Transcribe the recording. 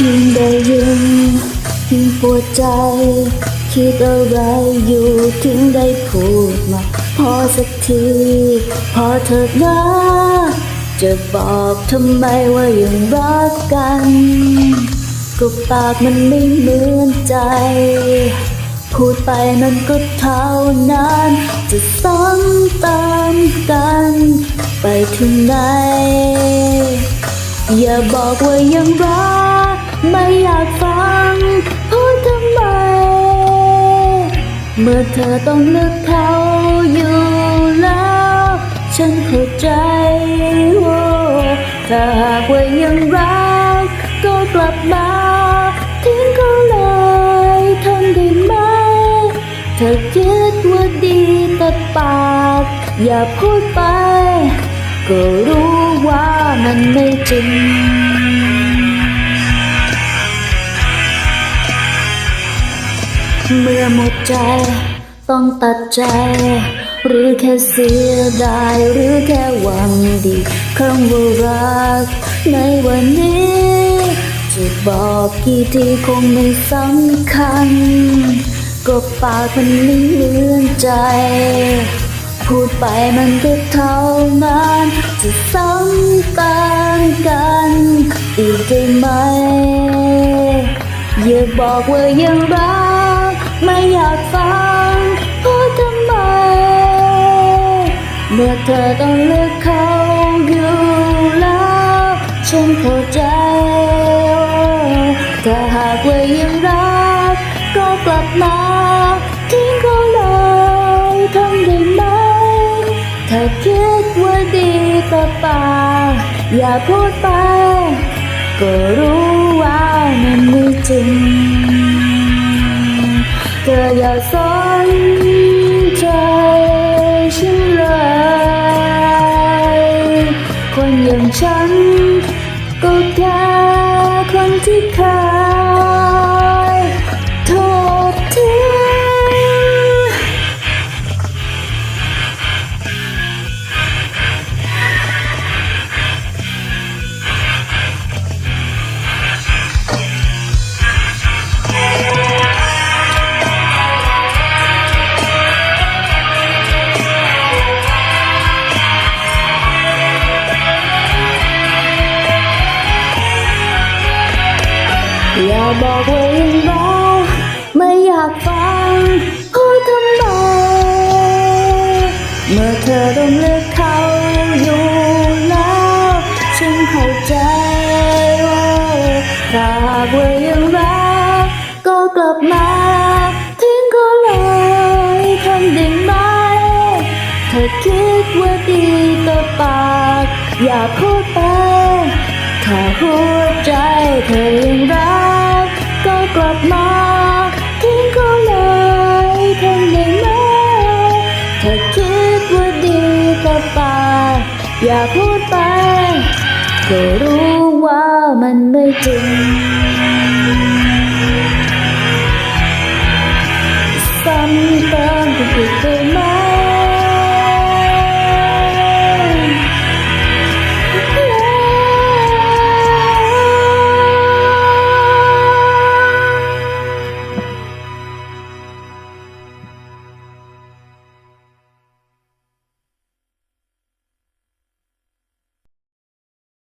ยิ่งได้ยินยิ่งปวดใจ คิดอะไรอยู่ถึงได้พูดมา พอสักที พอเถิดนะจะบอกทำไมว่ายังรักกันก็ปากมันไม่เหมือนใจ พูดไปมันก็เท่านั้น จะซ้ำเติมกัน ไปถึงไหน อย่าบอกว่ายังรัก ไม่อยากฟังพูดทำไม เมื่อเธอต้องเลือกเขาอยู่แล้ว ฉันเข้าใจถ้าหากว่ายังรัก ก็กลับมาทิ้งเขาเลยทำได้ไหม เธอคิดว่าดีแต่ปาก อย่าพูดไป ก็รู้ว่ามันไม่จริง เมื่อหมดใจ ต้องตัดใจ หรือแค่เสียดายหรือแค่หวังดีคำว่ารัก ในวันนี้จะบอกกี่ทีคงไม่สำคัญก็ปากมันไม่เหมือนใจ พูดไปมันก็เท่านั้นจะซ้ำตามกันอีกได้ไหมอย่าบอกว่ายังรัก ไม่อยากฟังพูดทำไม เมื่อเธอต้องเลือกเขาอยู่แล้วฉันเข้าใจ ถ้าหากว่ายังรักก็กลับมาทิ้งเขาเลยทำได้ไหม ถ้าคิดว่าดีต่อปากอย่าพูดไป ก็รู้ว่ามันไม่จริง เธออย่าสนใจฉันเลยคนอย่างฉันก็แค่คนที่เคย อย่าบอกว่ายังรักไม่อยากฟังพูดทำไมเมื่อเธอต้องเลือกเขาอยู่แล้วฉันเข้าใจว่าถ้าหากว่ายังรักก็กลับมาทิ้งเขาเลยทำได้ไหมเธอคิดว่าดีต่อปาก อย่าพูดไปถ้าหัว อย่าพูดไป ก็รู้ว่ามันไม่จริง ซ้ำเติมกันอีกที